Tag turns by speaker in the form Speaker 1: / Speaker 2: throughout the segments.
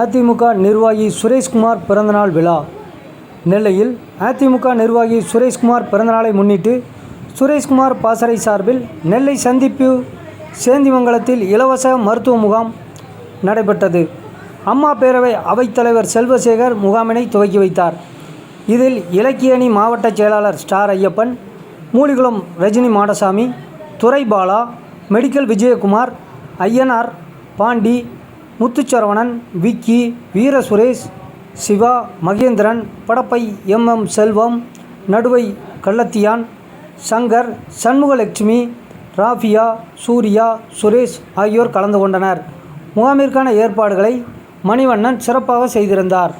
Speaker 1: அதிமுக நிர்வாகி சுரேஷ்குமார் பிறந்தநாள் விழா. நெல்லையில் அதிமுக நிர்வாகி சுரேஷ்குமார் பிறந்தநாளை முன்னிட்டு சுரேஷ்குமார் பாசறை சார்பில் நெல்லை சந்திப்பு சேந்திமங்கலத்தில் இலவச மருத்துவ முகாம் நடைபெற்றது. அம்மா பேரவை அவைத்தலைவர் செல்வசேகர் முகாமினை துவக்கி வைத்தார். இதில் இலக்கிய அணி மாவட்ட செயலாளர் star Ayyappan Moolikulam Rajini Madasamy Durai Bala medical Vijayakumar Ayyanar Pandi Muthusaravanan Vicky Veera Suresh Siva Mahendran Padappai M. M. Selvam Naduvai Kallathiyan Shankar Shanmugalakshmi Rafiya Surya Suresh ஆகியோர் கலந்து கொண்டனர். முகாமிற்கான ஏற்பாடுகளை மணிவண்ணன் சிறப்பாக செய்திருந்தார்.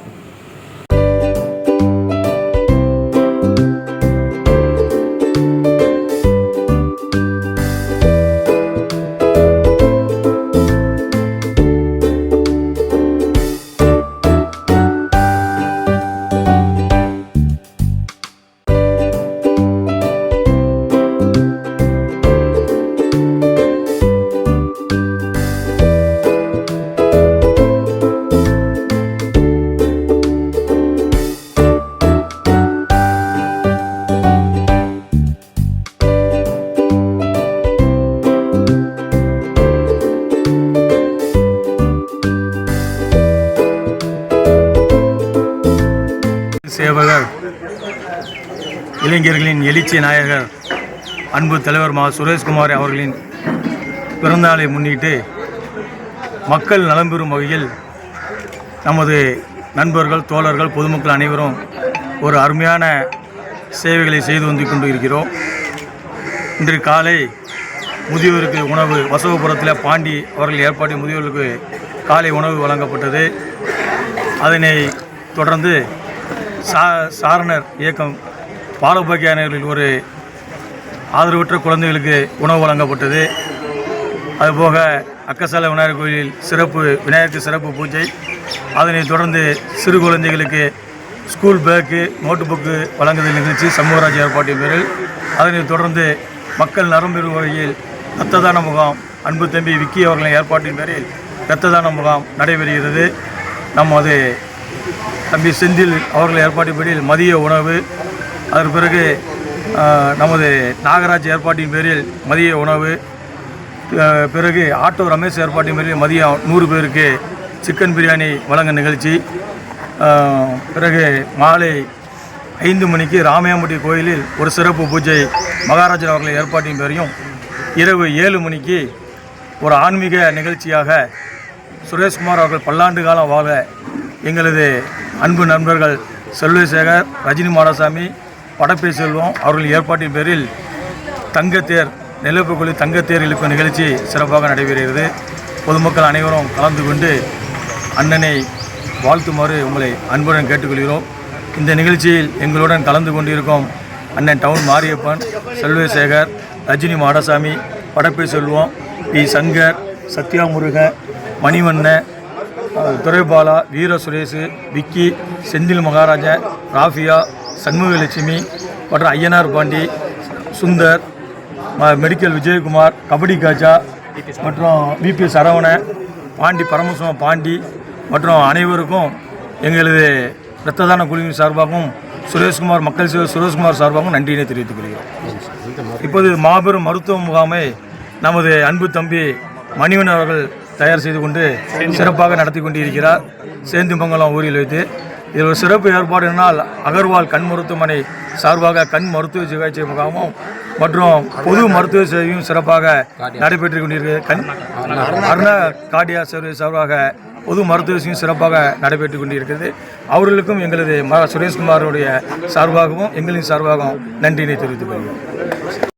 Speaker 2: சேவகர் இளைஞர்களின் எழுச்சி நாயகர் அன்பு தலைவர் மா சுரேஷ்குமார் அவர்களின் பிறந்தநாளை முன்னிட்டு மக்கள் நலம் பெறும் வகையில் நமது நண்பர்கள் தோழர்கள் பொதுமக்கள் அனைவரும் ஒரு அருமையான சேவைகளை செய்து வந்து கொண்டு இருக்கிறோம் இன்று காலை முதியோருக்கு உணவு வசவபுரத்தில் பாண்டி அவர்கள் ஏற்பாடு முதியோருக்கு காலை உணவு வழங்கப்பட்டது. அதனை தொடர்ந்து சா சாரணர் இயக்கம் பாலபாக்கியானவர்களில் ஒரு ஆதரவற்ற குழந்தைகளுக்கு உணவு வழங்கப்பட்டது. அதுபோக அக்கசால விநாயகர் கோயிலில் சிறப்பு விநாயகருக்கு சிறப்பு பூஜை. அதனைத் தொடர்ந்து சிறு குழந்தைகளுக்கு ஸ்கூல் பேக்கு நோட்டு புக்கு வழங்குதல் நிகழ்ச்சி சமூகராஜ் ஏற்பாட்டின் பேரில். அதனைத் தொடர்ந்து மக்கள் நரம்பெறும் வகையில் இரத்த தான முகாம் அன்பு தம்பி விக்கி அவர்களின் ஏற்பாட்டின் பேரில் இரத்த தான முகாம் நடைபெறுகிறது. நமது தம்பி செந்தில் அவர்கள் ஏற்பாட்டின்படி மதிய உணவு அதற்கு பிறகு நமது நாகராஜ் ஏற்பாட்டின் பேரில் மதிய உணவு பிறகு ஆட்டோ ரமேஷ் ஏற்பாட்டின் பேரில் மதியம் நூறு பேருக்கு சிக்கன் பிரியாணி வழங்க நிகழ்ச்சி. பிறகு மாலை ஐந்து மணிக்கு ராமையாம்பட்டி கோயிலில் ஒரு சிறப்பு பூஜை மகாராஜர் அவர்கள் ஏற்பாட்டின் பேரையும் இரவு ஏழு மணிக்கு ஒரு ஆன்மீக நிகழ்ச்சியாக சுரேஷ்குமார் அவர்கள் பல்லாண்டு காலம் வாழ எங்களது அன்பு நண்பர்கள் செல்வசேகர் ரஜினி மாடசாமி படப்பை செல்வம் அவர்கள் ஏற்பாட்டின் பேரில் தங்கத்தேர் நெல்லப்புக்குழி தங்கத்தேர் இழுக்கும் நிகழ்ச்சி சிறப்பாக நடைபெறுகிறது. பொதுமக்கள் அனைவரும் கலந்து கொண்டு அண்ணனை வாழ்த்துமாறு உங்களை அன்புடன் கேட்டுக்கொள்கிறோம். இந்த நிகழ்ச்சியில் எங்களுடன் கலந்து கொண்டிருக்கும் அண்ணன் டவுன் மாரியப்பன் செல்வசேகர் ரஜினி மாடசாமி படப்பே செல்வம் பி. சங்கர் சத்யா முருகன் மணிவண்ணன் துரைபாலா வீர சுரேஷ் விக்கி செந்தில் மகாராஜா ராஃபியா சண்முகலட்சுமி மற்றும் ஐயனார் பாண்டி சுந்தர் மெடிக்கல் விஜயகுமார் கபடி காஜா மற்றும் விபி சரவண பாண்டி பரமசிவம் பாண்டி மற்றும் அனைவருக்கும் எங்களது இரத்த தான குழுவின் சார்பாகவும் சுரேஷ்குமார் மக்கள் சேவை சுரேஷ்குமார் சார்பாகவும் நன்றியினை தெரிவித்துக் கொள்கிறோம். இப்போது மாபெரும் மருத்துவ முகாமை நமது அன்பு தம்பி மணிவன் அவர்கள் தயார் செய்து கொண்டு சிறப்பாக நடத்தி கொண்டிருக்கிறார். சேந்துமங்கலம் ஊரில் வைத்து. இதில் ஒரு சிறப்பு ஏற்பாடு என்னால் அகர்வால் கண் மருத்துவமனை சார்பாக கண் மருத்துவ சிகிச்சை முகாமும் மற்றும் பொது மருத்துவ சேவையும் சிறப்பாக நடைபெற்று கொண்டிருக்கிறது கண் அருண கார்டியா சேவை சார்பாக பொது மருத்துவசையும் சிறப்பாக நடைபெற்று கொண்டிருக்கிறது. அவர்களுக்கும் எங்களது சுரேஷ்குமாருடைய சார்பாகவும் எங்களின் சார்பாகவும் நன்றியினை தெரிவித்துக் கொள்கிறோம்.